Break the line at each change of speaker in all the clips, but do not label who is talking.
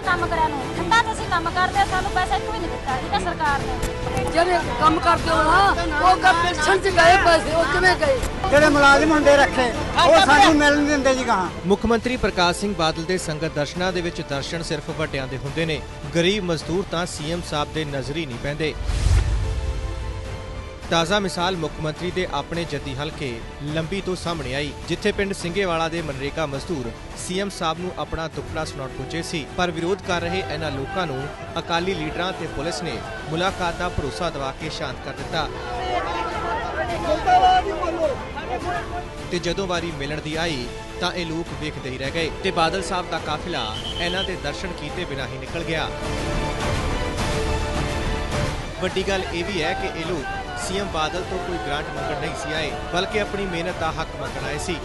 ਹੋਵੇ ਕੰਮ ਕਰਿਆ ਨੂੰ। ਠੱਟਾ ਤੇ ਕੰਮ ਕਰਦੇ ਸਾਨੂੰ ਪੈਸਾ ਇੱਕ ਵੀ ਨਹੀਂ ਦਿੱਤਾ। ਠੀਕ ਹੈ ਸਰਕਾਰ ਨੇ।
ਜਿਹੜੇ ਕੰਮ ਕਰਦੇ ਹੋ ਨਾ ਉਹ ਕੰਮ ਪੈਨਸ਼ਨ ਚ ਗਏ ਪੈਸੇ ਉਹ ਕਿਵੇਂ ਗਏ?
ਜਿਹੜੇ ਮੁਲਾਜ਼ਮ ਹੁੰਦੇ ਰੱਖੇ ਉਹ ਸਾਨੂੰ ਮਿਲ ਨਹੀਂ ਦਿੰਦੇ ਜੀ ਗਾਹਾਂ।
ਮੁੱਖ ਮੰਤਰੀ ਪ੍ਰਕਾਸ਼ ਸਿੰਘ ਬਾਦਲ ਦੇ ਸੰਗਤ ਦਰਸ਼ਨਾਂ ਦੇ ਵਿੱਚ ਦਰਸ਼ਨ ਸਿਰਫ ਵੱਡਿਆਂ ਦੇ ਹੁੰਦੇ ਨੇ। ਗਰੀਬ ਮਜ਼ਦੂਰ ਤਾਂ ਸੀਐਮ ਸਾਹਿਬ ਦੇ ਨਜ਼ਰੀ ਨਹੀਂ ਪੈਂਦੇ। ਤਾਜ਼ਾ ਮਿਸਾਲ ਮੁੱਖ ਮੰਤਰੀ ਦੇ ਆਪਣੇ ਜੱਦੀ ਹਲਕੇ ਲੰਬੀ ਤੋਂ ਸਾਹਮਣੇ ਆਈ, ਜਿੱਥੇ ਪਿੰਡ ਸਿੰਘੇਵਾਲਾ ਦੇ ਮਨਰੇਗਾ ਮਜ਼ਦੂਰ ਸੀਐਮ ਸਾਹਿਬ ਨੂੰ ਆਪਣਾ ਦੁੱਖੜਾ ਸੁਣਾਉਣ ਪੁੱਜੇ ਸੀ। ਪਰ ਵਿਰੋਧ ਕਰ ਰਹੇ ਇਹਨਾਂ ਲੋਕਾਂ ਨੂੰ ਅਕਾਲੀ ਲੀਡਰਾਂ ਤੇ ਪੁਲਿਸ ਨੇ ਮੁਲਾਕਾਤ ਦਾ ਭਰੋਸਾ ਦਿਵਾ ਕੇ ਸ਼ਾਂਤ ਕਰ ਦਿੱਤਾ। ਤੇ ਜਦੋਂ ਵਾਰੀ ਮਿਲਣ ਦੀ ਆਈ, ਤਾਂ ਇਹ ਲੋਕ ਵੇਖਦੇ ਹੀ ਰਹਿ ਗਏ ਤੇ ਬਾਦਲ ਸਾਹਿਬ ਦਾ ਕਾਫਿਲਾ ਇਹਨਾਂ ਦੇ ਦਰਸ਼ਨ ਕੀਤੇ ਬਿਨਾਂ ਹੀ ਨਿਕਲ ਗਿਆ। ਵੱਡੀ ਗੱਲ ਇਹ ਵੀ ਹੈ ਕਿ ਇਹ ਲੋਕ ਸੀਐਮ ਬਾਦਲ ਤੋਂ ਕੋਈ ਗ੍ਰਾਂਟ ਮੰਗਣ ਨਹੀਂ ਸੀ ਆਏ ਬਲਕਿ ਆਪਣੀ ਮਿਹਨਤ ਦਾ ਹੱਕ ਮੰਗਣ ਆਏ ਸੀ।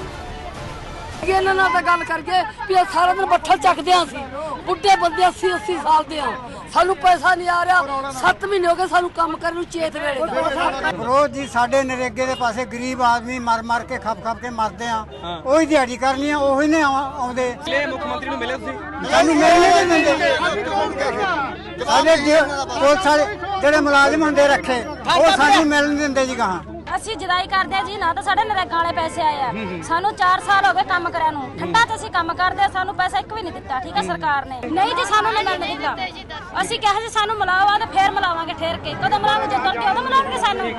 ਇਹਨਾਂ ਨਾਲ ਤਾਂ ਗੱਲ ਕਰਕੇ ਵੀ ਇਹ ਸਾਰਾ ਦਿਨ ਬੱਠਲ ਚੱਕਦੇ ਆਂ ਸੀ ਬੁੱਢੇ ਬੰਦੇ 80 80 ਸਾਲ ਦੇ ਆ। ਸਾਨੂੰ ਪੈਸਾ ਨਹੀਂ ਆ ਰਿਹਾ 7 ਮਹੀਨੇ ਹੋ ਗਏ ਸਾਨੂੰ ਕੰਮ ਕਰਨ ਨੂੰ ਚੇਤ ਵੇਲੇ
ਰੋਜ਼ ਜੀ ਸਾਡੇ ਨਰੇਗੇ ਦੇ ਪਾਸੇ ਗਰੀਬ ਆਦਮੀ ਮਰ ਮਰ ਕੇ ਖੱਪ ਖੱਪ ਕੇ ਮਰਦੇ ਆ। ਉਹੀ ਦਿਹਾੜੀ ਕਰਨੀ ਆ ਉਹੀ ਨੇ ਆਉ- ਆਉਂਦੇ।
ਮੁੱਖ ਮੰਤਰੀ ਨੂੰ ਮਿਲੇ ਤੁਸੀਂ?
ਸਾਨੂੰ ਮਿਲ ਨਹੀਂ ਦਿੰਦੇ। ਸਾਡੇ ਜੇ- ਪੁਲਿਸ ਵਾਲੇ ਜਿਹੜੇ ਮੁਲਾਜ਼ਮ ਹੁੰਦੇ ਰੱਖੇ ਉਹ ਸਾਨੂੰ ਮਿਲ ਨਹੀਂ ਦਿੰਦੇ ਜੀ ਗਾਹਾਂ।
ਅਸੀਂ ਜਦਾਈ ਕਰਦੇ ਆ ਜੀ ਨਾ ਤਾਂ ਸਾਡੇ ਨਰੇਗਾ ਵਾਲੇ ਪੈਸੇ ਆਏ ਆ। ਸਾਨੂੰ 4 ਸਾਲ ਹੋ ਗਏ ਕੰਮ ਕਰਿਆ ਨੂੰ। ਠੰਡਾ ਤੇ ਅਸੀਂ ਕੰਮ ਕਰਦੇ ਆ, ਸਾਨੂੰ ਪੈਸਾ ਇੱਕ ਵੀ ਨਹੀਂ ਦਿੱਤਾ ਠੀਕ ਹੈ। ਸਰਕਾਰ ਨੇ। ਨਹੀਂ ਜੀ ਸਾਨੂੰ ਨਹੀਂ ਮਿਲਣ ਦਿੱਤਾ। ਅਸੀਂ ਕਿਹਾ ਸੀ ਸਾਨੂੰ ਮਿਲਾਓ ਆ ਤੇ ਫੇਰ ਮਿਲਾਵਾਂਗੇ ਠੇਰ ਕੇ। ਕਦੋਂ ਮਿਲਾਵਾਂਗੇ ਜਦੋਂ ਮਿਲਾਵਾਂਗੇ ਸਾਨੂੰ।